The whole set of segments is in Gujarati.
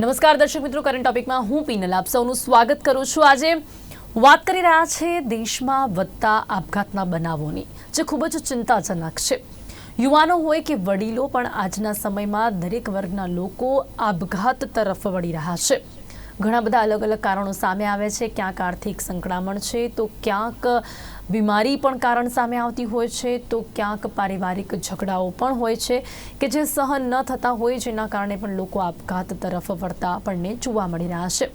નમસ્કાર દર્શક મિત્રો કરંટ ટોપિકમાં હું પીનલ, આપ સૌનું સ્વાગત કરું છું. આજે વાત કરી રહ્યા છે દેશમાં વધતા આપઘાતના બનાવોની, જે ખૂબ જ ચિંતાજનક છે. યુવાનો હોય કે વડીલો પણ આજના સમયમાં દરેક વર્ગના લોકો આપઘાત તરફ વળી રહ્યા છે. ઘણા બધા અલગ અલગ કારણો સામે આવે છે. ક્યાંક આર્થિક સંકળામણ છે, તો ક્યાંક બીમારી પણ કારણ સામે આવતી હોય છે, તો ક્યાંક પારિવારિક ઝઘડાઓ પણ હોય છે કે જે સહન ન થતા હોય, જેના કારણે પણ લોકો આપઘાત તરફ વળતા આપણને જોવા મળી રહ્યા છે.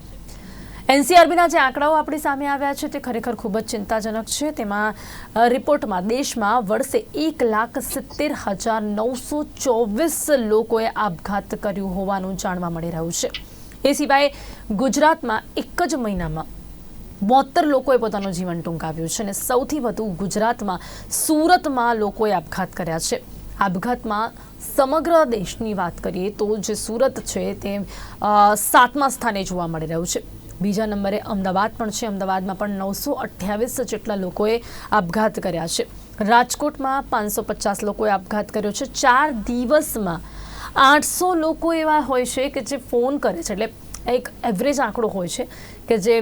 એનસીઆરબીના જે આંકડાઓ આપણી સામે આવ્યા છે, તે ખરેખર ખૂબ જ ચિંતાજનક છે. તેમાં રિપોર્ટમાં દેશમાં વર્ષે એક લાખ સિત્તેર હજાર નવસો ચોવીસ લોકોએ આપઘાત કર્યું હોવાનું જાણવા મળી રહ્યું છે. એ સિવાય ગુજરાતમાં એક જ મહિનામાં બોતેર લોકોએ પોતાનું જીવન ટૂંકાવ્યું છે અને સૌથી વધુ ગુજરાતમાં સુરતમાં લોકોએ આપઘાત કર્યા છે. આપઘાતમાં સમગ્ર દેશની વાત કરીએ તો જે સુરત છે તે સાતમા સ્થાને જોવા મળી રહ્યું છે. બીજા નંબરે અમદાવાદ પણ છે. અમદાવાદમાં પણ નવસો અઠ્યાવીસ જેટલા લોકોએ આપઘાત કર્યા છે. રાજકોટમાં પાંચસો પચાસ લોકોએ આપઘાત કર્યો છે. ચાર દિવસમાં આઠસો લોકો એવા હોય છે કે જે ફોન કરે છે. એટલે એક એવરેજ આંકડો હોય છે કે જે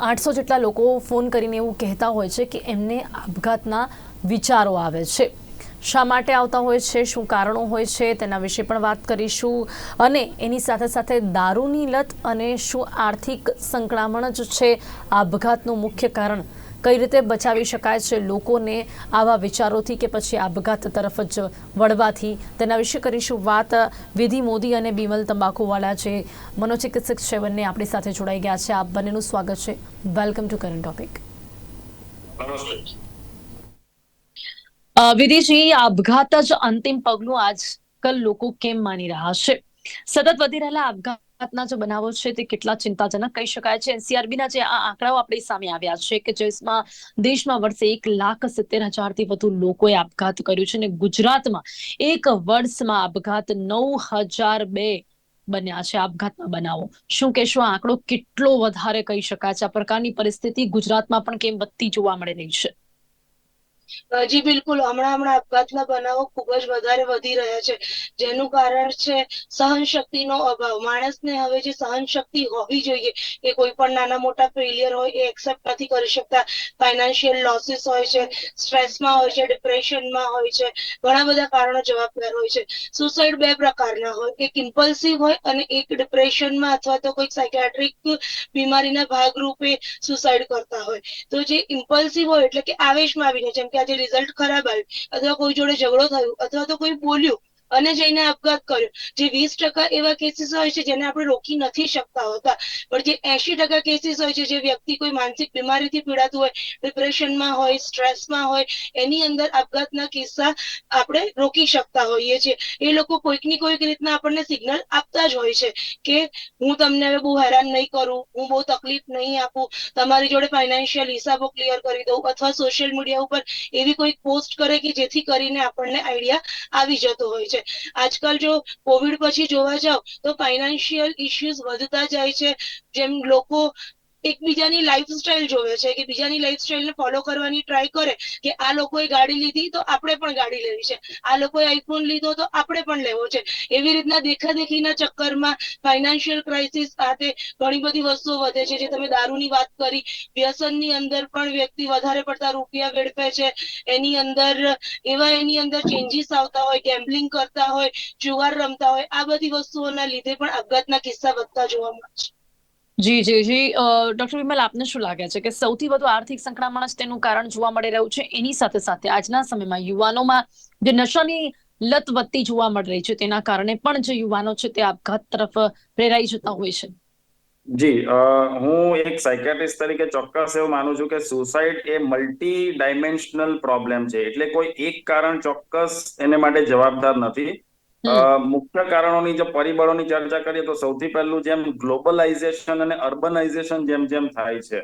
આઠસો જેટલા લોકો ફોન કરીને એવું કહેતા હોય છે કે એમને આપઘાતના વિચારો આવે છે. શા માટે આવતા હોય છે? શું કારણો હોય છે? તેના વિશે પણ વાત કરીશું. અને એની સાથે સાથે દારૂની લત અને શું આર્થિક સંકળામણ જ છે? આપઘાતનું મુખ્ય કારણ કઈ રીતે બચાવી શકાય છે લોકોને આવા વિચારોથી કે પછી આપઘાત તરફ જ વળવાથી? તેના વિશે કરીશું વાત વિધિ મોદી અને બિમલ તંબાકુવાળા જે મનોચિકિત્સક છે બંને આપણી સાથે જોડાઈ ગયા છે. આપ બંનેનું સ્વાગત છે. વેલકમ ટુ કરંટ ટોપિક નમસ્તે. વિધિજી આપઘાત જ અંતિમ પગલું આજકાલ લોકો કેમ માની રહ્યા છે? સતત વધી રહેલા આપઘાતના જે બનાવો છે તે કેટલા ચિંતાજનક કહી શકાય છે. એનસીઆરબીના જે આ આંકડાઓ આપણી સામે આવ્યા છે કે જેમાં દેશમાં વર્ષે એક લાખ સિત્તેર હજારથી વધુ લોકોએ આપઘાત કર્યું છે અને ગુજરાતમાં એક વર્ષમાં આપઘાત નવ હજાર બે બન્યા છે આપઘાતના બનાવો. શું કહેશો આંકડો કેટલો વધારે કહી શકાય છે? આ પ્રકારની પરિસ્થિતિ ગુજરાતમાં પણ કેમ વધતી જોવા મળી રહી છે? જી, બિલકુલ. હમણાં હમણાં આપઘાતના બનાવો ખૂબ જ વધારે વધી રહ્યા છે. જેનું કારણ છે સહનશક્તિનો અભાવ. માણસને હવે જે સહનશક્તિ હોવી જોઈએ કે કોઈ પણ નાના મોટા ફેલિયર હોય એ એક્સેપ્ટ નથી કરી શકતા. ફાઇનાન્શિયલ લોસીસ હોય છે સ્ટ્રેસમાં હોય છે ડિપ્રેશનમાં હોય છે, ઘણા બધા કારણો જવાબદાર હોય છે. સુસાઇડ બે પ્રકારના હોય. એક ઇમ્પલ્સિવ હોય અને એક ડિપ્રેશનમાં અથવા તો કોઈ સાયકેટ્રિક બીમારીના ભાગરૂપે સુસાઇડ કરતા હોય. તો જે ઇમ્પલ્સિવ હોય એટલે કે આવેશમાં આવીને, જેમ કે આજે રિઝલ્ટ ખરાબ આવ્યું. અથવા કોઈ જોડે ઝઘડો થયો અથવા તો કોઈ બોલ્યું અને જઈને આપઘાત કર્યો. જે વીસ ટકા એવા કેસીસ હોય છે જેને આપણે રોકી નથી શકતા હોતા. પણ જે એસી ટકા કેસીસ હોય છે જે વ્યક્તિ કોઈ માનસિક બીમારીથી પીડાતું હોય ડિપ્રેશનમાં હોય સ્ટ્રેસમાં હોય, એની અંદર આપઘાતના કિસ્સા આપણે રોકી શકતા હોઈએ છીએ. એ લોકો કોઈકની કોઈક રીતના આપણને સિગ્નલ આપતા જ હોય છે કે હું તમને હવે બહુ હેરાન નહીં કરું, હું બહુ તકલીફ નહીં આપું, તમારી જોડે ફાઇનાન્શિયલ હિસાબો ક્લિયર કરી દઉં અથવા સોશિયલ મીડિયા ઉપર એવી કોઈ પોસ્ટ કરે કે જેથી કરીને આપણને આઈડિયા આવી જતો હોય છે. આજકાલ જો કોવિડ પછી જોવા જાવ તો ફાઇનાન્શિયલ ઇસ્યુઝ વધતા જાય છે. જેમ લોકો એકબીજાની લાઈફસ્ટાઈલ જોવે છે, કે બીજાની લાઈફસ્ટાઈલને ફોલો કરવાની ટ્રાય કરે, કે આ લોકોએ ગાડી લીધી તો આપણે પણ ગાડી લેવી છે, આ લોકોએ આઈફોન લીધો તો આપણે પણ લેવો છે. એવી રીતના દેખાદેખીના ચક્કરમાં ફાઇનાન્શિયલ ક્રાઇસિસ સાથે ઘણી બધી વસ્તુઓ વધે છે, જે તમે દારૂની વાત કરી, વ્યસનની અંદર પણ વ્યક્તિ વધારે પડતા રૂપિયા વેડફે છે, એની અંદર એવા એની અંદર ચેન્જીસ આવતા હોય ગેમ્બલિંગ કરતા હોય જુગાર રમતા હોય, આ બધી વસ્તુઓના લીધે પણ આપઘાતના કિસ્સા વધતા જોવા મળે છે. જી જી જી. ડોક્ટર વિમલ, આપને શું લાગે છે કે સૌથી વધુ આર્થિક સંકળામણ જ તેનું કારણ જોવા મળી રહ્યું છે? એની સાથે સાથે આજના સમયમાં યુવાનોમાં જે નશાની લત વધતી જોવા મળી રહી છે, તેના કારણે પણ જે યુવાનો છે તે આપઘાત તરફ પ્રેરાઈ જતા હોય છે. જી હું એક સાયકેટ્રિસ્ટ તરીકે ચોક્કસ એવું માનું છું કે સુસાઇડ એ મલ્ટી ડાયમેન્શનલ પ્રોબ્લેમ છે. એટલે કોઈ એક કારણ ચોક્કસ એને માટે જવાબદાર નથી. મુખ્ય કારણોની જે પરિબળોની ચર્ચા કરીએ તો સૌથી પહેલું જેમ ગ્લોબલાઇઝેશન અને અર્બનાઇઝેશન જેમ જેમ થાય છે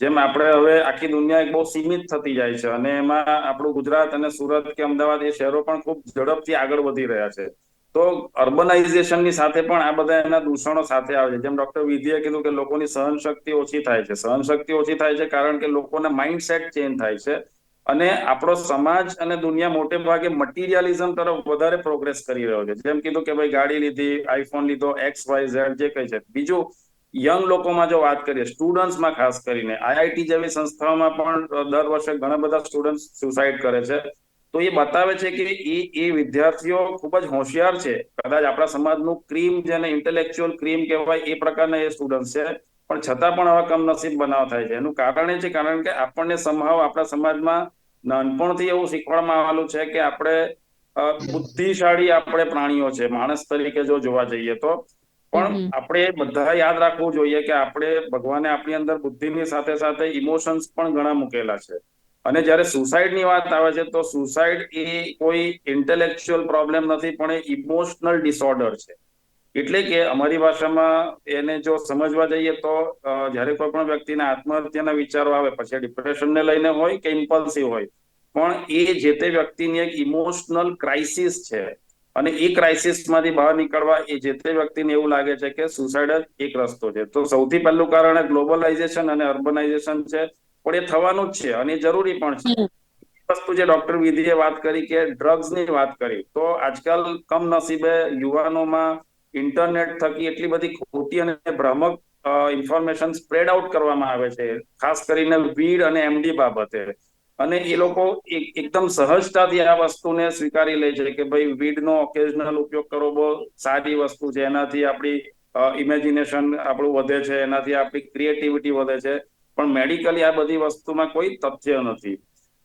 જેમ આપણે હવે આખી દુનિયા એક બહુ સીમિત થતી જાય છે અને એમાં આપણું ગુજરાત અને સુરત કે અમદાવાદ એ શહેરો પણ ખૂબ ઝડપથી આગળ વધી રહ્યા છે. તો અર્બનાઇઝેશનની સાથે પણ આ બધા એના દૂષણો સાથે આવે છે. જેમ ડોક્ટર વિધિએ કીધું કે લોકોની સહનશક્તિ ઓછી થાય છે. સહનશક્તિ ઓછી થાય છે કારણ કે લોકોના માઇન્ડસેટ ચેન્જ થાય છે. અને આપણો સમાજ અને દુનિયા મોટે ભાગે મટીરિયાલિઝમ તરફ વધારે પ્રોગ્રેસ કરી રહ્યો છે. જેમ કીધું કે ભાઈ ગાડી લીધી આઈફોન લીધો એક્સ વાય ઝેડ જે કઈ છે. બીજું યંગ લોકોમાં જો વાત કરીએ સ્ટુડન્ટ્સમાં ખાસ કરીને આઈઆઈટી જેવી સંસ્થાઓમાં પણ દર વર્ષે ઘણા બધા સ્ટુડન્ટ સુસાઇડ કરે છે. તો એ બતાવે છે કે એ એ વિદ્યાર્થીઓ ખૂબ જ હોશિયાર છે. કદાચ આપણા સમાજનું ક્રીમ જેને ઇન્ટેલેક્ચ્યુઅલ ક્રીમ કહેવાય, એ પ્રકારના એ સ્ટુડન્ટ છે. પણ છતાં પણ આવા કમનસીબ બનાવ થાય છે. એનું કારણ એ છે કારણ કે આપણને સંભાવ આપણા સમાજમાં નાનપણથી એવું શીખવાડવામાં આવેલું છે કે આપણે બુદ્ધિશાળી આપણે પ્રાણીઓ છે માણસ તરીકે જો જોવા જઈએ તો. પણ આપણે બધા યાદ રાખવું જોઈએ કે આપણે ભગવાને આપણી અંદર બુદ્ધિની સાથે સાથે ઇમોશન્સ પણ ઘણા મૂકેલા છે. અને જ્યારે સુસાઇડની વાત આવે છે તો સુસાઇડ એ કોઈ ઇન્ટેલેક્ચ્યુઅલ પ્રોબ્લેમ નથી પણ એ ઇમોશનલ ડિસઓર્ડર છે. એટલે કે અમારી ભાષામાં એને જો સમજવા જઈએ તો જ્યારે કોઈ પણ વ્યક્તિને આત્મહત્યાના વિચારો આવે પછી ડિપ્રેશનને લઈને હોય કે ઇમ્પલ્સિવ હોય પણ એ જે તે વ્યક્તિની એક ઇમોશનલ ક્રાઇસિસ છે અને એ ક્રાઇસિસમાંથી બહાર નીકળવા એ જે તે વ્યક્તિને એવું લાગે છે કે સુસાઇડ જ એક રસ્તો છે. તો સૌથી પહેલું કારણ ગ્લોબલાઇઝેશન અને અર્બનાઇઝેશન છે પણ એ થવાનું જ છે અને એ જરૂરી પણ છે. વસ્તુ જે ડોક્ટર વિધિએ વાત કરી કે ડ્રગ્સની વાત કરી તો આજકાલ કમનસીબે યુવાનોમાં ઇન્ટરનેટ થકી એટલી બધી ખોટી અને ભ્રામક ઇન્ફોર્મેશન સ્પ્રેડ આઉટ કરવામાં આવે છે. ખાસ કરીને વીડ અને એમડી બાબતે. અને એ લોકો એકદમ સહજતાથી આ વસ્તુને સ્વીકારી લે છે કે ભાઈ વીડનો ઓકેઝનલ ઉપયોગ કરવો બહુ સારી વસ્તુ છે. એનાથી આપણી ઇમેજિનેશન આપણું વધે છે. એનાથી આપણી ક્રિએટિવિટી વધે છે. પણ મેડિકલી આ બધી વસ્તુમાં કોઈ તથ્ય નથી.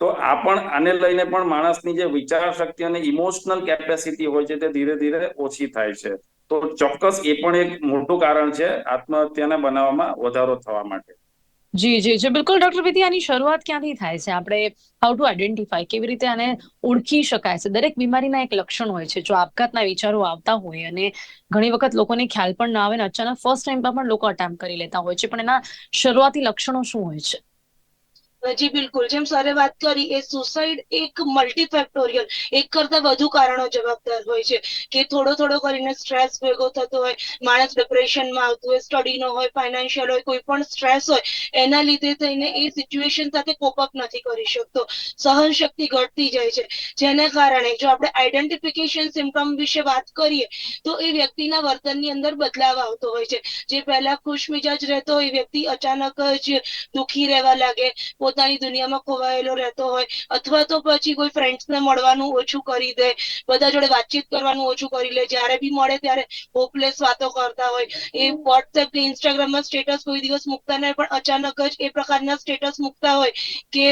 તો આ પણ, આને લઈને પણ માણસની જે વિચાર શક્તિ અને ઇમોશનલ કેપેસિટી હોય છે તે ધીરે ધીરે ઓછી થાય છે. તો ચોક્કસ એ પણ એક મોટું કારણ છે આત્મહત્યાને બનાવવામાં વધારો થવા માટે. જી જી જી, બિલકુલ ડોક્ટર વિધિ આની શરૂઆત ક્યાંથી થાય છે? આપણે હાઉ ટુ આઈડેન્ટિફાય કેવી રીતે આને ઓળખી શકાય છે? દરેક બીમારીના એક લક્ષણ હોય છે. જો આપઘાતના વિચારો આવતા હોય અને ઘણી વખત લોકોને ખ્યાલ પણ ના આવે ને અચાનક ફર્સ્ટ ટાઈમ પર પણ લોકો અટેમ્પ કરી લેતા હોય છે. પણ એના શરૂઆતી લક્ષણો શું હોય છે? જી, બિલકુલ. જેમ સરે વાત કરી, એ સુસાઇડ એક મલ્ટીફેક્ટોરિયલ એક કરતા વધુ કારણો જવાબદાર હોય છે. કે થોડો થોડો કરીને સ્ટ્રેસ ભેગો થતો હોય, માણસ ડિપ્રેશનમાં આવતું હોય સ્ટડીનો હોય ફાઇનાન્શિયલ હોય, કોઈ પણ સ્ટ્રેસ હોય, એના લીધે થઈને એ સિચ્યુએશન સાથે કોપઅપ નથી કરી શકતો. સહન શક્તિ ઘટતી જાય છે. જેના કારણે જો આપણે આઈડેન્ટિફિકેશન સિમ્ટમ વિશે વાત કરીએ, તો એ વ્યક્તિના વર્તનની અંદર બદલાવ આવતો હોય છે. જે પહેલા ખુશ મિજાજ રહેતો હોય વ્યક્તિ અચાનક જ દુખી રહેવા લાગે પોતાની દુનિયામાં ખોવાયેલો રહેતો હોય અથવા તો પછી કોઈ ફ્રેન્ડ્સને મળવાનું ઓછું કરી દે, બધા જોડે વાતચીત કરવાનું ઓછું કરી લે, જ્યારે બી મળે ત્યારે હોપલેસ વાતો કરતા હોય. એ વોટ્સએપ કે ઇન્સ્ટાગ્રામમાં સ્ટેટસ કોઈ દિવસ મૂકતા નહીં, પણ અચાનક જ એ પ્રકારના સ્ટેટસ મૂકતા હોય કે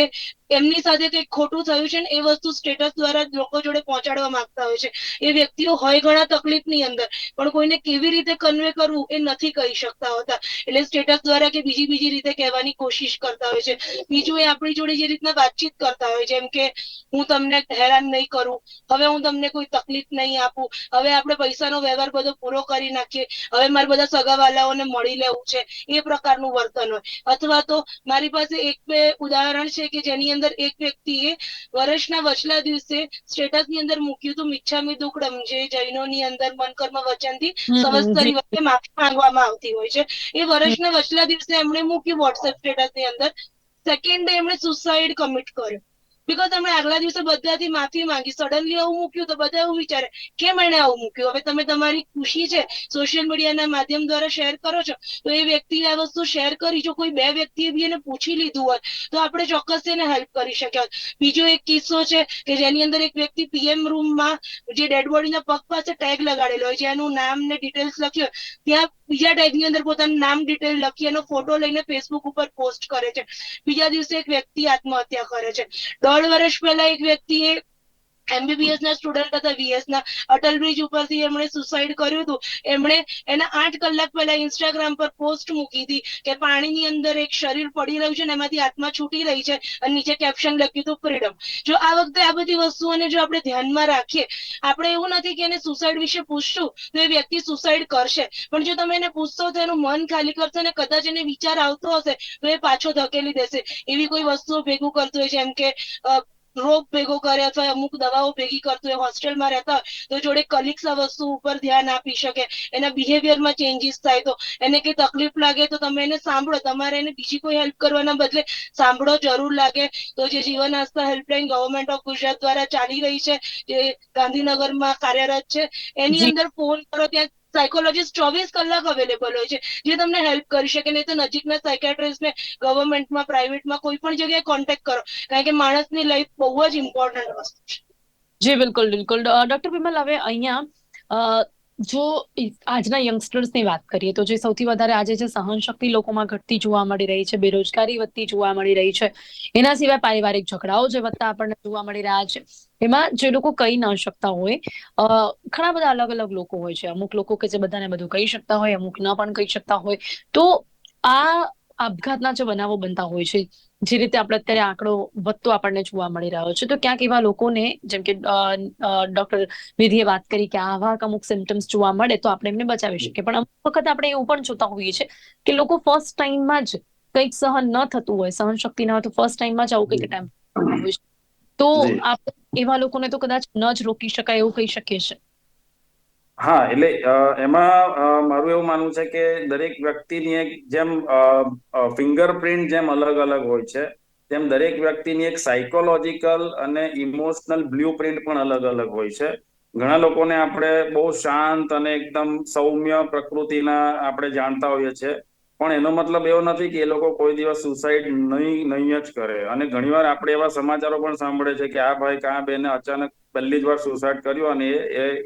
એમની સાથે કંઈક ખોટું થયું છે ને, એ વસ્તુ સ્ટેટસ દ્વારા લોકો જોડે પહોંચાડવા માંગતા હોય છે. એ વ્યક્તિઓ હોય ઘણા તકલીફની અંદર, પણ કોઈને કેવી રીતે કન્વે કરવું એ નથી કહી શકતા હોતા. એટલે સ્ટેટસ દ્વારા કે બીજી બીજી રીતે કહેવાની કોશિશ કરતા હોય છે. બીજું એ આપણી જોડે જે રીતના વાતચીત કરતા હોય, જેમ કે હું તમને હેરાન નહીં કરું, હવે હું તમને કોઈ તકલીફ નહીં આપું, હવે આપણે પૈસાનો વ્યવહાર બધો પૂરો કરી નાખીએ, હવે મારે બધા સગાવાલાઓને મળી લેવું છે, એ પ્રકારનું વર્તન હોય. અથવા તો મારી પાસે એક બે ઉદાહરણ છે કે જેની અંદર એક વ્યક્તિએ વર્ષના વચલા દિવસે સ્ટેટસની અંદર મૂક્યું હતું મિચ્છામી દુકડમ જે જૈનોની અંદર મનકર્મ વચનથી સમસ્તરી વખતે માફી માંગવામાં આવતી હોય છે. એ વર્ષના વચલા દિવસે એમણે મૂક્યું વોટ્સએપ સ્ટેટસની અંદર. સેકન્ડ ડે એમણે સુસાઇડ કમિટ કર્યો. બીકોઝ તમે આગલા દિવસે બધાથી માફી માંગી. સડનલી આવું મૂક્યું તો બધા એવું વિચારે, કેમ એને આવું મૂક્યું? હવે તમે તમારી ખુશી છે સોશિયલ મીડિયાના માધ્યમ દ્વારા શેર કરો છો. તો એ વ્યક્તિ આ વસ્તુ શેર કરી. જો કોઈ બે વ્યક્તિએ બી એને પૂછી લીધું હોય, તો આપણે ચોક્કસ એને હેલ્પ કરી શક્યા બીજો એક કિસ્સો છે કે જેની અંદર એક વ્યક્તિ પીએમ રૂમમાં જે ડેડ બોડીના પગ પાસે ટેગ લગાડેલો હોય એનું નામ ને ડિટેલ્સ લખ્યું ત્યાં બીજા ટેગની અંદર પોતાનું નામ ડિટેલ લખી એનો ફોટો લઈને ફેસબુક ઉપર પોસ્ટ કરે છે. બીજા દિવસે એક વ્યક્તિ આત્મહત્યા કરે છે. દોઢ વર્ષ પહેલા એક વ્યક્તિએ એમબીબીએસ ના સ્ટુડન્ટ હતા વીએસ ના. અટલ બ્રિજ ઉપરથી એમણે સુસાઇડ કર્યું હતું. એમણે એના આઠ કલાક પહેલા ઇન્સ્ટાગ્રામ પર પોસ્ટ મૂકી હતી કે પાણીની અંદર એક શરીર પડી રહ્યું છે ને એમાંથી આત્મા છૂટી રહી છે અને નીચે કેપ્શન લખ્યું હતું ફ્રીડમ જો આ વખતે આ બધી વસ્તુઓને જો આપણે ધ્યાનમાં રાખીએ, આપણે એવું નથી કે એને સુસાઇડ વિશે પૂછશું તો એ વ્યક્તિ સુસાઇડ કરશે. પણ જો તમે એને પૂછશો તો એનું મન ખાલી કરશે અને કદાચ એને વિચાર આવતો હશે તો એ પાછો ધકેલી દેશે. એવી કોઈ વસ્તુઓ ભેગું કરતું હોય જેમ કે રોગ ભેગો કરે અથવા અમુક દવાઓ ભેગી કરતું હોય હોસ્ટેલમાં રહેતા હોય તો જોડે કલિક્સ આ વસ્તુ ઉપર ધ્યાન આપી શકે. એના બિહેવિયરમાં ચેન્જીસ થાય તો. એને કઈ તકલીફ લાગે તો તમે એને સાંભળો. તમારે એને બીજી કોઈ હેલ્પ કરવાના બદલે સાંભળો જરૂર લાગે. તો જે Jeevan Aastha helpline government of Gujarat દ્વારા ચાલી રહી છે જે ગાંધીનગરમાં કાર્યરત છે એની અંદર ફોન કરો ત્યાં સાયકોલોજીસ્ટ ચોવીસ કલાક અવેલેબલ હોય છે. જે તમને હેલ્પ કરી શકે, નહીં તો નજીકના સાયકેટ્રિસ્ટને ગવર્મેન્ટમાં પ્રાઇવેટમાં કોઈ પણ જગ્યાએ કોન્ટેક્ટ કરો. કારણ કે માણસની લાઈફ બહુ જ ઇમ્પોર્ટન્ટ વસ્તુ છે. જી, બિલકુલ બિલકુલ. ડોક્ટર વિમલ, હવે અહીંયા જો આજના યંગસ્ટર્સની વાત કરીએ તો જે સૌથી વધારે આજે જે સહનશક્તિ લોકોમાં ઘટતી જોવા મળી રહી છે, બેરોજગારી વધતી જોવા મળી રહી છે, એના સિવાય પારિવારિક ઝઘડાઓ જે વધતા આપણને જોવા મળી રહ્યા છે, એમાં જે લોકો કહી ન શકતા હોય ઘણા બધા અલગ અલગ લોકો હોય છે, અમુક લોકો કે જે બધાને બધું કહી શકતા હોય, અમુક ન પણ કહી શકતા હોય, તો આ આપઘાતના જે બનાવો બનતા હોય છે જે રીતે આપણે અત્યારે આંકડો વધતો આપણને જોવા મળી રહ્યો છે. તો ક્યાંક એવા લોકોને જેમ કે ડોક્ટર વિધિએ વાત કરી કે આવા અમુક સિમ્ટમ્સ જોવા મળે તો આપણે એમને બચાવી શકીએ. પણ અમુક વખત આપણે એવું પણ જોતા હોઈએ છીએ કે લોકો ફર્સ્ટ ટાઈમમાં જ કંઈક સહન ન થતું હોય સહન શક્તિ ન હોય તો ફર્સ્ટ ટાઈમમાં જ આવું કંઈક ટાઈમ તો આપણે એવા લોકોને તો કદાચ ન જ રોકી શકાય એવું કહી શકીએ છીએ. હા, એટલે એમાં મારું એવું માનવું છે કે દરેક વ્યક્તિની એક જેમ ફિંગરપ્રિન્ટ જેમ અલગ અલગ હોય છે, તેમ દરેક વ્યક્તિની એક સાયકોલોજીકલ અને ઇમોશનલ બ્લુપ્રિન્ટ પણ અલગ અલગ હોય છે. ઘણા લોકોને આપણે બહુ શાંત અને એકદમ સૌમ્ય પ્રકૃતિના આપણે જાણતા હોઈએ છીએ. પણ એનો મતલબ એવો નથી કે એ લોકો કોઈ દિવસ સુસાઇડ નહીં નહીં જ કરે. અને ઘણીવાર આપણે એવા સમાચારો પણ સાંભળે છે કે આ ભાઈ કા બેને અચાનક પહેલી જ વાર સુસાઇડ કર્યું અને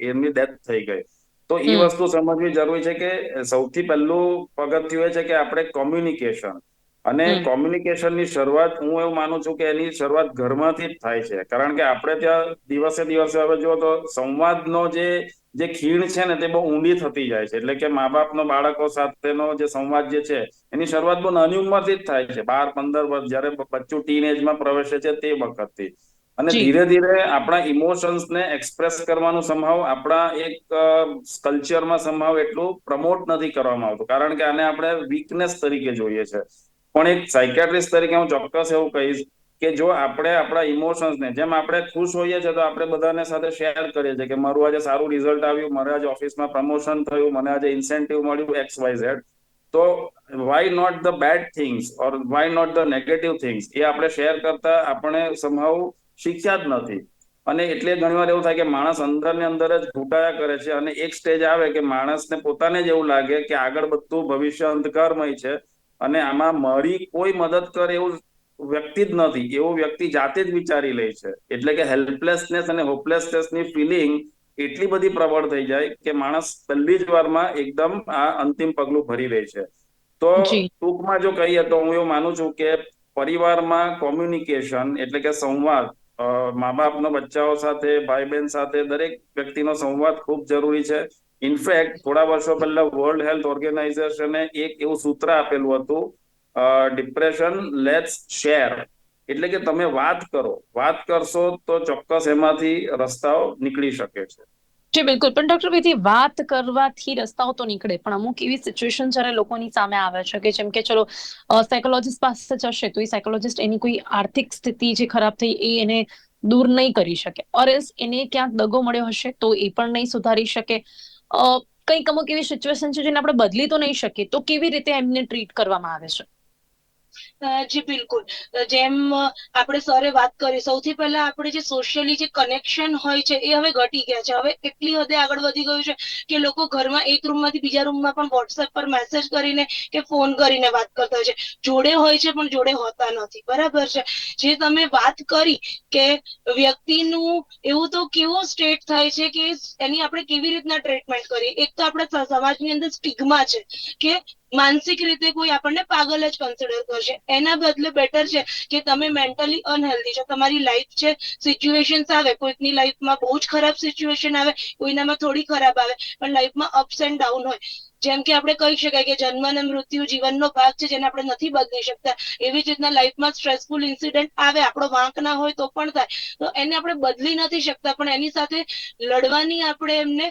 એમની ડેથ થઈ ગઈ. તો એ વસ્તુ સમજવી જરૂરી છે કે સૌથી પહેલું પગથિયું એ છે કે આપણે કોમ્યુનિકેશન અને. કોમ્યુનિકેશનની શરૂઆત હું એવું માનું છું કે એની શરૂઆત ઘરમાંથી જ થાય છે. કારણ કે આપણે ત્યાં દિવસે દિવસે હવે જો તો સંવાદનો જે જે ખીણ છે ને તે બહુ ઊંડી થતી જાય છે. એટલે કે મા બાપનો બાળકો સાથેનો જે સંવાદ જે છે એની શરૂઆત બહુ નાની ઉંમરથી જ થાય છે. બાર પંદર વર્ષ જયારે બચ્ચું ટીનેજમાં પ્રવેશે છે તે વખતથી. અને ધીરે ધીરે આપણા ઇમોશન્સને એક્સપ્રેસ કરવાનું સંભાવ આપણા એક કલ્ચરમાં સંભાવ એટલું પ્રમોટ નથી કરવામાં આવતું. કારણ કે આને આપણે વીકનેસ તરીકે જોઈએ છે. પણ એક સાયકેટ્રિસ્ટ તરીકે હું ચોક્કસ એવું કહીશ કે જો આપણે આપણા ઇમોશન્સને જેમ આપણે ખુશ હોઈએ છીએ, તો આપણે બધાને સાથે શેર કરીએ છીએ કે મારું આજે સારું રિઝલ્ટ આવ્યું મારે આજે ઓફિસમાં પ્રમોશન થયું, મને આજે ઇન્સેન્ટિવ મળ્યું એક્સ વાય ઝેડ તો why not the bad things or why not the negative things એ આપણે શેર કરતા આપણે સંભાવ શીખ્યા જ નથી. અને એટલે ઘણીવાર એવું થાય કે માણસ અંદર ને અંદર જ ઘૂંટાયા કરે છે અને એક સ્ટેજ આવે કે માણસને પોતાને જ એવું લાગે કે આગળ બધું ભવિષ્ય અંધકારમય છે અને આમાં મારી કોઈ મદદ કરે એવું વ્યક્તિ જ નથી. એવો વ્યક્તિ જાતે જ વિચારી લે છે. એટલે કે હેલ્પલેસનેસ અને હોપલેસનેસની ફિલિંગ એટલી બધી પ્રબળ થઈ જાય કે માણસ પહેલી જ વારમાં એકદમ આ અંતિમ પગલું ભરી લે છે. તો ટૂંકમાં જો કહીએ તો હું એવું માનું છું કે પરિવારમાં કોમ્યુનિકેશન એટલે કે સંવાદ મા બાપનો બચ્ચાઓ સાથે ભાઈ બહેન સાથે દરેક વ્યક્તિનો સંવાદ ખૂબ જરૂરી છે. ઇનફેક્ટ થોડા વર્ષો પહેલા વર્લ્ડ હેલ્થ ઓર્ગેનાઇઝેશને એક એવું સૂત્ર આપેલું હતું ડિપ્રેશન લેટ્સ શેર એટલે કે તમે વાત કરો. વાત કરશો તો ચોક્કસ એમાંથી રસ્તાઓ નીકળી શકે છે. જી, બિલકુલ. પણ ડોક્ટર વિધિ, વાત કરવાથી રસ્તાઓ તો નીકળે. પણ અમુક એવી સિચ્યુએશન જ્યારે લોકોની સામે આવે છે કે જેમ કે ચલો સાયકોલોજીસ્ટ પાસે જશે તો એ સાયકોલોજીસ્ટ એની કોઈ આર્થિક સ્થિતિ જે ખરાબ થઈ એ એને દૂર નહીં કરી શકે. ઓર એસ એને ક્યાંક દગો મળ્યો હશે તો એ પણ નહીં સુધારી શકે. કંઈક અમુક એવી સિચ્યુએશન છે જેને આપણે બદલી તો નહીં શકીએ. તો કેવી રીતે એમને ટ્રીટ કરવામાં આવે છે? જી, બિલકુલ. જેમ આપણે સરે વાત કરી, સૌથી પહેલા આપણે જે સોશિયલી જે કનેક્શન હોય છે, એ હવે ઘટી ગયા છે. હવે એટલી હદે આગળ વધી ગયું છે કે લોકો ઘરમાં એક રૂમમાંથી બીજા રૂમમાં પણ વોટ્સએપ પર મેસેજ કરીને કે ફોન કરીને વાત કરતા હોય છે. જોડે હોય છે, પણ જોડે હોતા નથી. બરાબર છે? જે તમે વાત કરી કે વ્યક્તિનું એવું તો કેવો સ્ટેટ થાય છે કે એની આપણે કેવી રીતના ટ્રીટમેન્ટ કરીએ? એક તો આપણા સમાજની અંદર સ્ટિગ્મા છે કે માનસિક રીતે કોઈ આપણને પાગલ જ કન્સિડર કરશે. એના બદલે બેટર છે કે તમે મેન્ટલી અનહેલ્ધી છો. તમારી લાઈફ છે સિચ્યુએશન આવે, કોઈકની લાઈફમાં બહુ જ ખરાબ સિચ્યુએશન આવે, કોઈનામાં થોડી ખરાબ આવે, પણ લાઈફમાં અપ્સ એન્ડ ડાઉન હોય. જેમ કે આપણે કહી શકાય કે જન્મ અને મૃત્યુ જીવનનો ભાગ છે, જેને આપણે નથી બદલી શકતા. એવી જ રીતના લાઈફમાં સ્ટ્રેસફુલ ઇન્સિડન્ટ આવે, આપણો વાંક ના હોય તો પણ થાય. તો એને આપણે બદલી નથી શકતા, પણ એની સાથે લડવાની આપણે એમને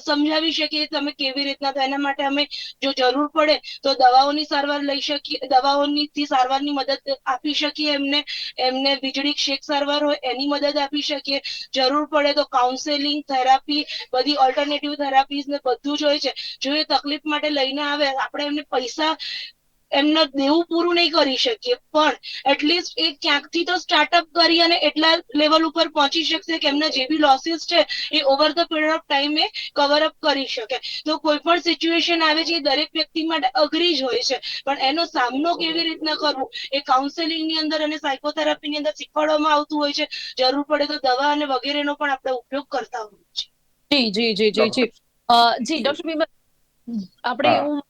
સમજાવી શકીએ તમે કેવી રીતના એના માટે અમે જો જરૂર પડે તો દવાઓની સારવાર લઈ શકીએ દવાઓની થી સારવારની મદદ આપી શકીએ એમને. એમને વીજળી શેક સારવાર હોય, એની મદદ આપી શકીએ. જરૂર પડે તો કાઉન્સેલિંગ થેરાપી બધી ઓલ્ટરનેટિવ થેરાપીઝ ને બધું જ હોય છે. જો એ તકલીફ માટે લઈને આવે, આપણે એમને પૈસા એમને દેવું પૂરું નહીં કરી શકીએ. પણ એટલીસ્ટ એ ક્યાંકથી તો સ્ટાર્ટઅપ કરી અને એટલા લેવલ ઉપર પહોંચી શકશે કે એમના જે બી લોસીસ છે, એ over the period of time A cover up કરી શકે. તો કોઈ પણ સિચ્યુએશન આવે છે, એ દરેક વ્યક્તિ માટે અઘરી જ હોય છે. પણ એનો સામનો કેવી રીતના કરવો? એ કાઉન્સેલિંગની અંદર અને સાયકોથેરાપી ની અંદર શીખવાડવામાં આવતું હોય છે. જરૂર પડે તો દવા અને વગેરેનો પણ આપણે ઉપયોગ કરતા હોઈએ છીએ. જી જી જી જી જી. ડોક્ટર આપણે એવું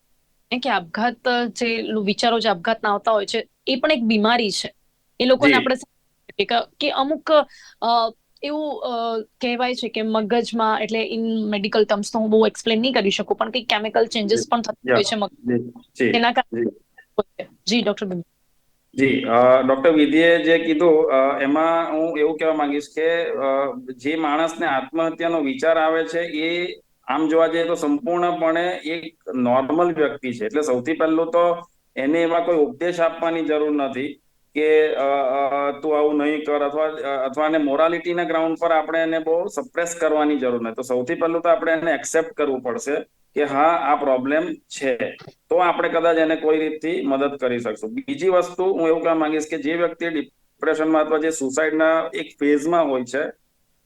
કે આપઘાત જે વિચારો જે આપઘાતના આવતા હોય છે એ પણ એક બીમારી છે. એ લોકોને આપણે કે અમુક એવું કહેવાય છે કે મગજમાં એટલે ઇન મેડિકલ ટર્મ્સ તો હું બહુ એક્સપ્લેન નહીં કરી શકું પણ કંઈક કેમિકલ ચેન્જીસ પણ થતા હોય છે મગજ તેના કારણે જી. ડોક્ટર બીમલ જી ડોક્ટર વિધિએ જે કીધું એમાં હું એવું કહેવા માંગીશ કે જે માણસને આત્મહત્યાનો વિચાર આવે છે એ આમ જોવા જઈએ તો સંપૂર્ણપણે એક નોર્મલ વ્યક્તિ છે. એટલે સૌથી પહેલું તો એને એવા કોઈ ઉપદેશ આપવાની જરૂર નથી કે તું આવું નહીં કર અથવા અથવા એને મોરાલિટીના ગ્રાઉન્ડ પર આપણે એને બહુ સપ્રેસ કરવાની જરૂર નથી. તો સૌથી પહેલું તો આપણે એને એક્સેપ્ટ કરવું પડશે કે હા, આ પ્રોબ્લેમ છે. તો આપણે કદાચ એને કોઈ રીતથી મદદ કરી શકશું. બીજી વસ્તુ હું એવું કહેવા માંગીશ કે જે વ્યક્તિ ડિપ્રેશનમાં અથવા જે સુસાઇડના એક ફેઝમાં હોય છે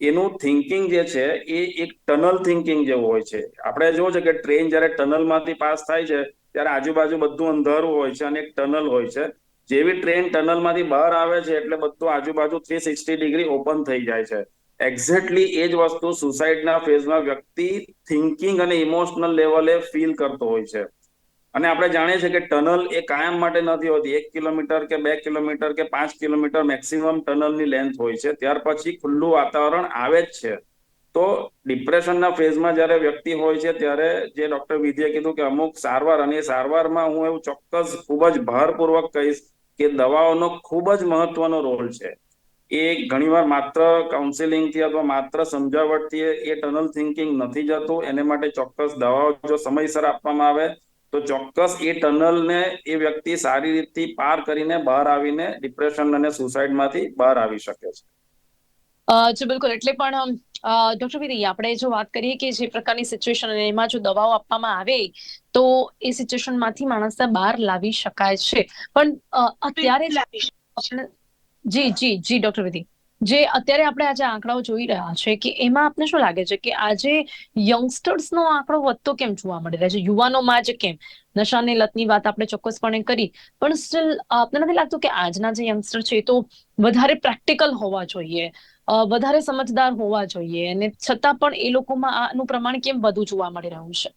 એનું થિંકિંગ જે છે એ એક ટનલ થિંકિંગ જેવું હોય છે. આપણે જોવું છે કે ટ્રેન જ્યારે ટનલમાંથી પાસ થાય છે, ત્યારે આજુબાજુ બધું અંધારું હોય છે અને એક ટનલ હોય છે. જેવી ટ્રેન ટનલમાંથી બહાર આવે છે એટલે બધું આજુબાજુ થ્રી સિક્સટી ડિગ્રી ઓપન થઈ જાય છે. એક્ઝેક્ટલી એ જ વસ્તુ સુસાઇડના ફેઝમાં વ્યક્તિ થિંકિંગ અને ઇમોશનલ લેવલે ફીલ કરતો હોય છે. અને આપણે જાણીએ છીએ કે ટનલ એ કાયમ માટે નથી હોતી. એક કિલોમીટર કે બે કિલોમીટર કે પાંચ કિલોમીટર મેક્સિમમ ટનલની લેન્થ હોય છે. ત્યાર પછી ખુલ્લું વાતાવરણ આવે જ છે. તો ડિપ્રેશનના ફેઝમાં જ્યારે વ્યક્તિ હોય છે, ત્યારે જે ડોક્ટર વિધિએ કીધું કે અમુક સારવાર, અને સારવારમાં હું એવું ચોક્કસ ખૂબ જ ભારપૂર્વક કહીશ કે દવાઓનો ખૂબ જ મહત્વનો રોલ છે. એ ઘણીવાર માત્ર કાઉન્સેલિંગથી અથવા માત્ર સમજાવટથી એ ટનલ થિંકિંગ નથી જતું. એને માટે ચોક્કસ દવાઓ જો સમયસર આપવામાં આવે તો ચોક્કસ એ ટનલને એ વ્યક્તિ સારી રીતથી પાર કરીને બહાર આવીને ડિપ્રેશન અને સુસાઇડમાંથી બહાર આવી શકે છે. જી બિલકુલ. એટલે પણ ડોક્ટર વિધિ આપણે જો વાત કરીએ કે જે પ્રકારની સિચ્યુએશન અને એમાં જો દવાઓ આપવામાં આવે તો એ સિચ્યુએશનમાંથી માણસને બહાર લાવી શકાય છે. પણ અત્યારે જી જી જી ડોક્ટર વિધિ. જે અત્યારે આપણે આજે આંકડાઓ જોઈ રહ્યા છે કે એમાં આપને શું લાગે છે કે આજે યંગસ્ટર્સનો આંકડો વધતો કેમ જોવા મળી રહ્યો છે? યુવાનોમાં જ કેમ? નશાની લતની વાત આપણે ચોક્કસપણે કરી, પણ સ્ટીલ આપને નથી લાગતું કે આજના જે યંગસ્ટર છે એ તો વધારે પ્રેક્ટિકલ હોવા જોઈએ વધારે સમજદાર હોવા જોઈએ અને છતાં પણ એ લોકોમાં આનું પ્રમાણ કેમ વધુ જોવા મળી રહ્યું છે?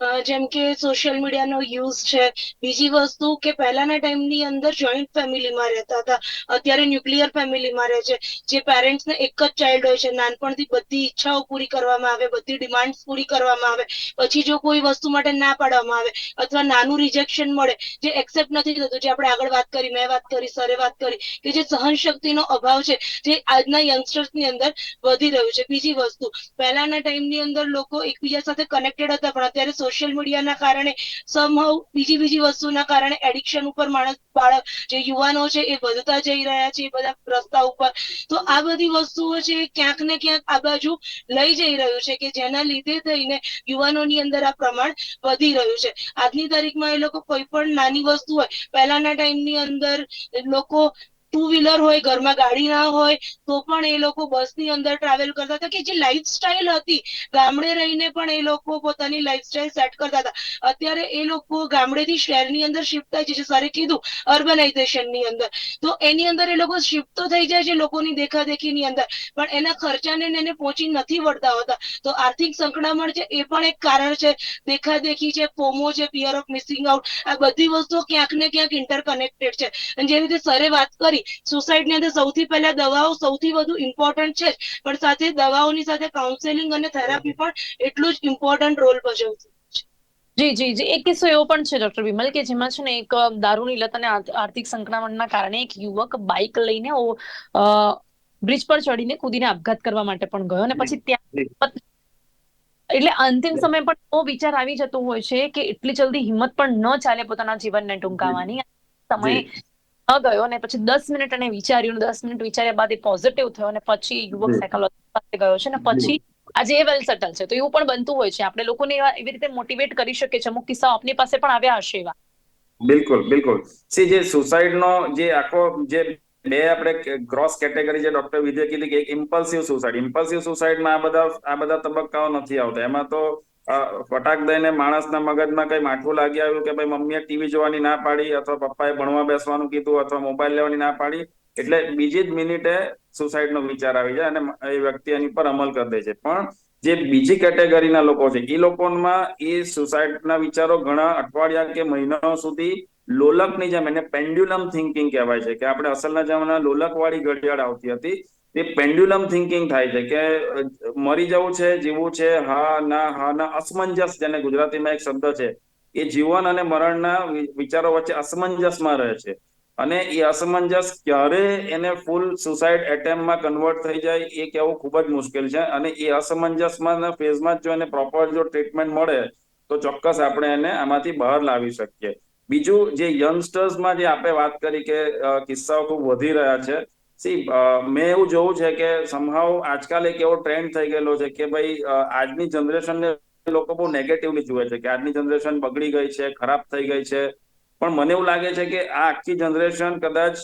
જેમ કે સોશિયલ મીડિયાનો યુઝ છે. બીજી વસ્તુ કે પહેલાના ટાઈમની અંદર જોઈન્ટ ફેમિલીમાં રહેતા હતા. અત્યારે ન્યુક્લિયર ફેમિલીમાં રહે છે. જે પેરેન્ટ્સને એક જ ચાઇલ્ડ હોય છે. નાનપણથી બધી ઈચ્છાઓ પૂરી કરવામાં આવે, બધી ડિમાન્ડ્સ પૂરી કરવામાં આવે. પછી જો કોઈ વસ્તુ માટે ના પાડવામાં આવે અથવા નાનું રિજેક્શન મળે, જે એક્સેપ્ટ નથી થતું, જે આપણે આગળ વાત કરી, મેં વાત કરી સરે વાત કરી, કે જે સહનશક્તિનો અભાવ છે, જે આજના યંગસ્ટર્સની અંદર વધી રહ્યું છે. બીજી વસ્તુ, પહેલાના ટાઈમની અંદર લોકો એકબીજા સાથે કનેક્ટેડ હતા, પણ અત્યારે સોશિયલ મીડિયાના કારણે સમહાવ બીજી બીજી વસ્તુના કારણે એડિક્શન ઉપર માણસ, બાળક, જે યુવાનો છે એ વધતા જઈ રહ્યા છે, એ બધા રસ્તા ઉપર. તો આ બધી વસ્તુઓ છે ક્યાંક ને ક્યાંક આ બાજુ લઈ જઈ રહ્યું છે કે જેના લીધે થઈને યુવાનોની અંદર આ પ્રમાણ વધી રહ્યું છે. આજની તારીખમાં એ લોકો કોઈ પણ નાની વસ્તુ હોય, પહેલાના ટાઈમની અંદર લોકો ટુ વ્હીલર હોય, ઘરમાં ગાડી ના હોય, તો પણ એ લોકો બસની અંદર ટ્રાવેલ કરતા હતા કે જે લાઈફસ્ટાઈલ હતી. ગામડે રહીને પણ એ લોકો પોતાની લાઈફસ્ટાઈલ સેટ કરતા હતા. અત્યારે એ લોકો ગામડેથી શહેરની અંદર શિફ્ટ થાય છે, જે સરે કીધું અર્બનાઇઝેશનની અંદર. તો એની અંદર એ લોકો શિફ્ટ તો થઈ જાય છે લોકોની દેખાદેખીની અંદર, પણ એના ખર્ચાને એને પહોંચી નથી વળતા હોતા. તો આર્થિક સંકળામણ છે એ પણ એક કારણ છે. દેખાદેખી છે, ફોમો છે ફિયર ઓફ મિસિંગ આઉટ આ બધી વસ્તુઓ ક્યાંક ને ક્યાંક ઇન્ટરકનેક્ટેડ છે. અને જેવી રીતે સરે વાત કરી નથી સુસાઇડની અંદર સૌથી પહેલા દવાઓ સૌથી વધુ ઇમ્પોર્ટન્ટ છે પણ સાથે દવાઓની સાથે કાઉન્સેલિંગ અને થેરાપી પણ એટલું જ ઇમ્પોર્ટન્ટ રોલ ભજવતું જી જી જી. એક કિસ્સો એવો પણ છે ડોક્ટર વિમલ કે જેમાં છે ને એક દારૂની લત અને આર્થિક સંક્રમણના કારણે એક યુવક બાઇક લઈને ઓ, બ્રિજ પર ચડીને કૂદીને આપઘાત કરવા માટે પણ ગયો અને પછી ત્યાં એટલે અંતિમ સમય પણ એવો વિચાર આવી જતો હોય છે કે એટલી જલ્દી હિંમત પણ ન ચાલે પોતાના જીવનને ટૂંકાવાની. સમય ગયો અને પછી દસ મિનિટ એને વિચાર્યું દસ મિનિટ વિચાર્યા બાદ એ પોઝિટિવ થયો અને પછી યુવક. સાયકોલોજી પાસે ગયો છે અને પછી આજે એ વેલ સેટલ છે. તો એવું પણ બનતું હોય છે. આપણે લોકોને એવી રીતે મોટિવેટ કરી શકીએ છીએ. અમુક કિસ્સાઓ આપની પાસે પણ આવ્યા હશે એવા. બિલકુલ બિલકુલ. સી જે સુસાઇડ નો જે આખો જે બે આપણે ક્રોસ કેટેગરી જે ડોક્ટર વિદ્યા કીધી કે એક ઇમ્પલ્સિવ સુસાઇડ ઇમ્પલ્સિવ સુસાઇડમાં આ બધા આ બધા તબક્કાઓ નથી આવતા. એમાં તો ફટાક દઈને માણસના મગજમાં કઈ માઠું લાગી આવ્યું કે ભાઈ મમ્મીએ ટીવી જોવાની ના પાડી અથવા પપ્પાએ ભણવા બેસવાનું કીધું અથવા મોબાઈલ લેવાની ના પાડી, એટલે બીજી જ મિનિટે સુસાઇડ નો વિચાર આવી જાય અને એ વ્યક્તિ એની પર અમલ કરી દે છે. પણ જે બીજી કેટેગરીના લોકો છે એ લોકોમાં એ સુસાઇડના વિચારો ઘણા અઠવાડિયા કે મહિનાઓ સુધી લોલકની જેમ, એને પેન્ડ્યુલમ થિંકિંગ કહેવાય છે, કે આપણે અસલના જમાના લોલક વાળી ઘડિયાળ આવતી હતી એ પેન્ડ્યુલમ થિંકિંગ થાય છે કે, મરી જવું છે, જીવવું છે, હા, ના હા, ના, અસમંજસ જેને ગુજરાતીમાં એક શબ્દ છે, એ જીવન અને મરણના વિચારો વચ્ચે અસમંજસમાં રહે છે. અને એ અસમંજસ ક્યારે એને ફૂલ સુસાઇડ એટેમ્પમાં કન્વર્ટ થઈ જાય એ કહેવું ખૂબ જ મુશ્કેલ છે. અને એ અસમંજસમાં ફેઝમાં જો એને પ્રોપર જો ટ્રીટમેન્ટ મળે, તો ચોક્કસ આપણે એને આમાંથી બહાર લાવી શકીએ. બીજું, જે યંગસ્ટર્સમાં જે આપણે વાત કરી કે કિસ્સાઓ ખૂબ વધી રહ્યા છે સી મેં એવું જોવું છે કે સમહાવ આજકાલ એક એવો ટ્રેન્ડ થઈ ગયેલો છે કે ભાઈ આજની આજની જનરેશનને લોકો બહુ નેગેટિવલી જુએ છે કે આજની જનરેશન બગડી ગઈ છે ખરાબ થઈ ગઈ છે. પણ મને એવું લાગે છે કે આ આખી જનરેશન કદાચ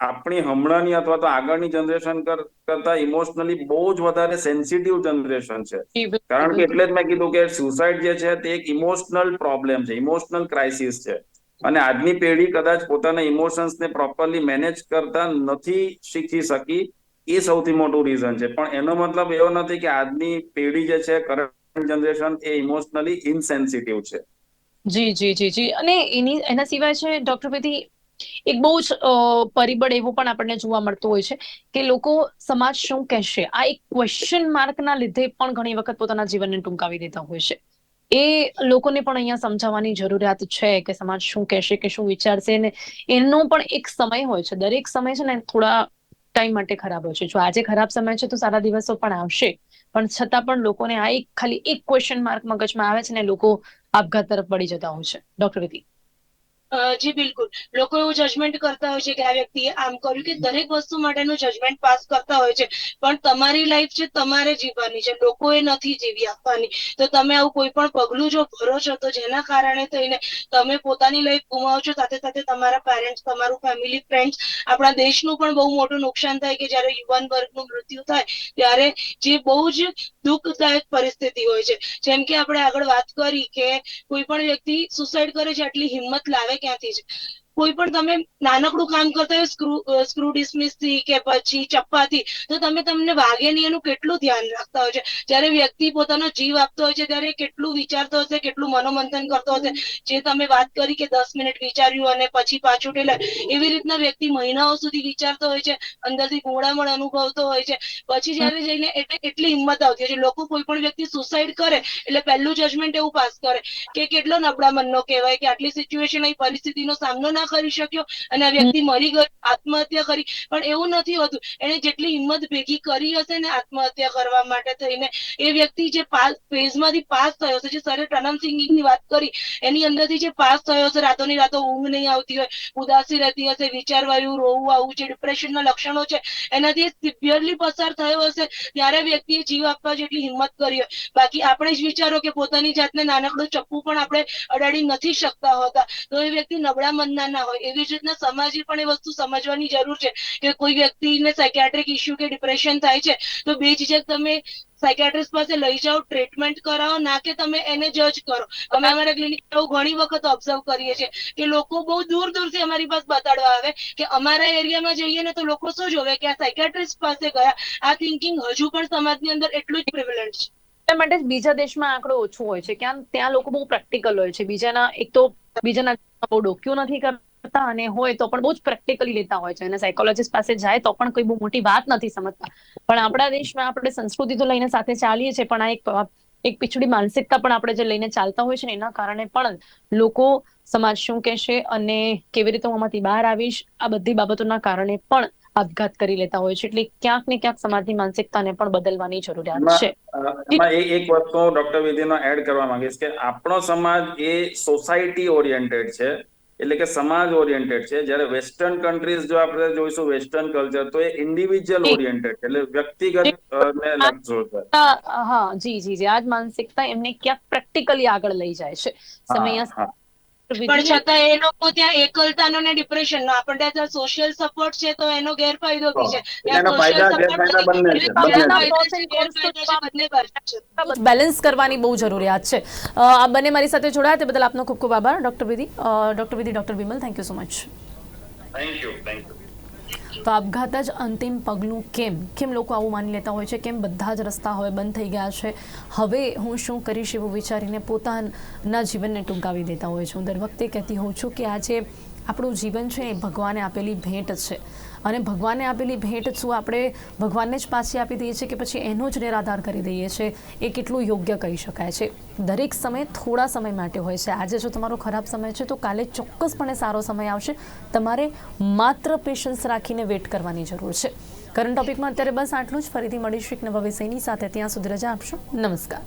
આપણી હમણાંની અથવા તો આગળની જનરેશન કરતા ઇમોશનલી બહુ જ વધારે સેન્સિટિવ જનરેશન છે. કારણ કે એટલે જ મેં કીધું કે સુસાઇડ જે છે તે એક ઇમોશનલ પ્રોબ્લેમ છે ઇમોશનલ ક્રાઇસિસ છે. અને આજની પેઢી કદાચ પોતાના ઇમોશન્સને પ્રોપરલી મેનેજ કરતા નથી શીખી શકી, એ સૌથી મોટું રીઝન છે. પણ એનો મતલબ એવો નથી કે આજની પેઢી જે છે કરંટ જનરેશન એ ઇમોશનલી ઇનસેન્સિટિવ છે. જી જી જી જી. અને એની, એના સિવાય છે ડોક્ટર વિધિ એક બહુ જ પરિબળ એવું પણ આપણને જોવા મળતું હોય છે કે લોકો સમાજ શું કહેશે? આ એક ક્વેશ્ચન માર્કના લીધે પણ ઘણી વખત પોતાના જીવનને ટૂંકાવી દેતા હોય છે. એ લોકોને પણ અહીંયા સમજાવવાની જરૂરિયાત છે કે સમાજ શું કહેશે કે શું વિચારશે ને એનો પણ એક સમય હોય છે. દરેક સમય છે ને થોડા ટાઈમ માટે ખરાબ હોય છે. જો આજે ખરાબ સમય છે તો સારા દિવસો પણ આવશે. પણ છતાં પણ લોકોને આ એક ખાલી એક ક્વેશ્ચન માર્ક મગજમાં આવે છે ને લોકો આપઘાત તરફ વળી જતા હોય છે. ડોક્ટર વિધિ જી, બિલકુલ. લોકો એવું જજમેન્ટ કરતા હોય છે કે આ વ્યક્તિએ આમ કર્યું કે દરેક વસ્તુ માટેનું જજમેન્ટ પાસ કરતા હોય છે. પણ તમારી લાઈફ છે, તમારે જીવવાની છે. લોકોએ નથી જીવી આપવાની. તો તમે આવું કોઈ પણ પગલું જો ભરો છો, તો જેના કારણે થઈને તમે પોતાની લાઈફ ગુમાવો છો, સાથે સાથે તમારા પેરેન્ટ્સ તમારું ફેમિલી ફ્રેન્ડ્સ આપણા દેશનું પણ બહુ મોટું નુકસાન થાય કે જ્યારે યુવાન વર્ગનું મૃત્યુ થાય, ત્યારે જે બહુ જ દુઃખદાયક પરિસ્થિતિ હોય છે. જેમ કે આપણે આગળ વાત કરી કે કોઈ પણ વ્યક્તિ સુસાઇડ કરે છે, આટલી હિંમત લાવે ક્યાંથી છે કોઈ પણ તમે નાનકડું કામ કરતા હોય, સ્ક્રુ સ્ક્રુ ડિસમિસથી કે પછી ચપ્પાથી, તો તમે તમને વાગે નહીં એનું કેટલું ધ્યાન રાખતા હોય છે. જ્યારે વ્યક્તિ પોતાનો જીવ આપતો હોય છે, ત્યારે કેટલું વિચારતો હશે, કેટલું મનોમંથન કરતો હશે. જે તમે વાત કરી કે દસ મિનિટ વિચાર્યું અને પછી પાછું ઠેલાય એવી રીતના વ્યક્તિ મહિનાઓ સુધી વિચારતો હોય છે, અંદરથી ગોળામણ અનુભવતો હોય છે. પછી જ્યારે જઈને એટલે એટલી હિંમત આવતી હોય છે. લોકો કોઈ પણ વ્યક્તિ સુસાઇડ કરે, એટલે પહેલું જજમેન્ટ એવું પાસ કરે કે કેટલો નબળા મનનો કહેવાય કે આટલી સિચ્યુએશન આવી પરિસ્થિતિનો સામનો ના કરી શક્યો અને આ વ્યક્તિ મરી ગયો આત્મહત્યા કરી. પણ એવું નથી હોતું. એને જેટલી હિંમત ભેગી કરી હશે ને આત્મહત્યા કરવા માટે થઈને એ વ્યક્તિ જે પાસ ફેઝમાંથી પાસ થયો છે જે સરે ટનમ સિંગિંગની વાત કરી એની અંદરથી જે પાસ થયો છે રાતોની રાતો ઊંઘ નહીં આવતી હોય ઉદાસી રહેતી હશે વિચારવાયું રોવું આવું જે ડિપ્રેશનના લક્ષણો છે એનાથી સિવિયરલી પસાર થયો હશે ત્યારે વ્યક્તિએ જીવ આપવા જેટલી હિંમત કરી હોય. બાકી આપણે જ વિચારો કે પોતાની જાતને નાનકડું ચપ્પુ પણ આપણે અડાડી નથી શકતા હોતા. તો એ વ્યક્તિ નબળા મનના ના હોય. એવી જ રીતના સમાજે પણ એ વસ્તુ સમજવાની જરૂર છે કે કોઈ વ્યક્તિને સાયકેટ્રિક ઇસ્યુ કે ડિપ્રેશન થાય છે, તો બે ચીજક તમે સાયકેટ્રિસ્ટ પાસે લઈ જાઓ ટ્રીટમેન્ટ કરાવો, ના કે તમે એને જજ કરો. અમે અમારા ક્લિનિક ઘણી વખત ઓબ્ઝર્વ કરીએ છીએ કે લોકો બહુ દૂર દૂરથી અમારી પાસે બતાડવા આવે કે અમારા એરિયામાં જઈએ ને તો લોકો શું જોવે કે આ સાયકેટ્રિસ્ટ પાસે ગયા. આ થિંકિંગ હજુ પણ સમાજની અંદર એટલું જ પ્રિવેલન્ટ છે. માટે બીજા દેશમાં આંકડો ઓછો હોય છે. ક્યાં, ત્યાં લોકો બહુ પ્રેક્ટિકલ હોય છે. બીજાના, એક તો બીજાના બહુ ડોક્યું નથી કરતા કરતા અને હોય તો પણ બહુ જ પ્રેક્ટિકલી લેતા હોય છે. અને સાયકોલોજીસ્ટ પાસે જાય તો પણ કોઈ બહુ મોટી વાત નથી સમજતા. પણ આપણા દેશમાં આપણે સંસ્કૃતિ તો લઈને સાથે ચાલીએ છીએ પણ આ એક એક પીછડી માનસિકતા પણ આપણે જે લઈને ચાલતા હોય છે ને એના કારણે પણ લોકો સમાજ શું કહેશે અને કેવી રીતે હું આમાંથી બહાર આવીશ આ બધી બાબતોના કારણે પણ આપઘાત કરી લેતા હોય છે. એટલે ક્યાંક ને ક્યાંક સમાજની માનસિકતાને પણ બદલવાની જરૂરિયાત છે. એક વસ્તુ હું ડોક્ટર વિધિનો એડ કરવા માંગીશ કે આપણો સમાજ એ સોસાયટી ઓરિએન્ટેડ છે. એટલે કે સમાજ ઓરિએન્ટેડ છે. જ્યારે વેસ્ટર્ન કન્ટ્રીઝ જો આપણે જોઈશું વેસ્ટર્ન કલ્ચર તો એ ઇન્ડિવિજ્યુઅલ ઓરિએન્ટેડ એટલે વ્યક્તિગત ને લક્ષો હા જી જી જી. આજ માનસિકતા એમને ક્યાંક પ્રેક્ટિકલી આગળ લઈ જાય છે. સમય. પણ છતાં એ લોકો ત્યાં એકલતાનો ને ડિપ્રેશનનો આપણે ત્યાં સોશિયલ સપોર્ટ છે તો એનો ગેરફાયદો બી છે. બેલેન્સ કરવાની બહુ જરૂરિયાત છે. આ બંને મારી સાથે જોડાયા તે બદલ આપનો ખૂબ ખૂબ આભાર. Doctor Vidhi doctor Vidhi doctor Vimal thank you so much thank you thank you તો આપઘાત જ અંતિમ પગલું કેમ? કેમ લોકો આવું માની લેતા હોય છે? કેમ બધા જ રસ્તા હવે બંધ થઈ ગયા છે? હવે હું શું કરીશ એવું વિચારીને પોતાના જીવનને ટૂંકાવી દેતા હોય છે. હું દર વખતે કહેતી હોઉં છું કે આજે આપણું જીવન છે એ ભગવાને આપેલી ભેટ છે. અને ભગવાને આપેલી ભેટ શું આપણે ભગવાનને જ પાછી આપી દઈએ છીએ કે પછી એનો જ નિરાધાર કરી દઈએ છીએ? એ કેટલું યોગ્ય કહી શકાય છે. દરેક સમય થોડા સમય માટે હોય છે. આજે જો તમારો ખરાબ સમય છે તો કાલે ચોક્કસપણે સારો સમય આવશે. તમારે માત્ર પેશન્સ રાખીને વેટ કરવાની જરૂર છે. કરંટ ટોપિકમાં અત્યારે બસ આટલું જ. ફરીથી મળીશું એક નવા વિષયની સાથે. ત્યાં સુધી રજા આપશો. નમસ્કાર.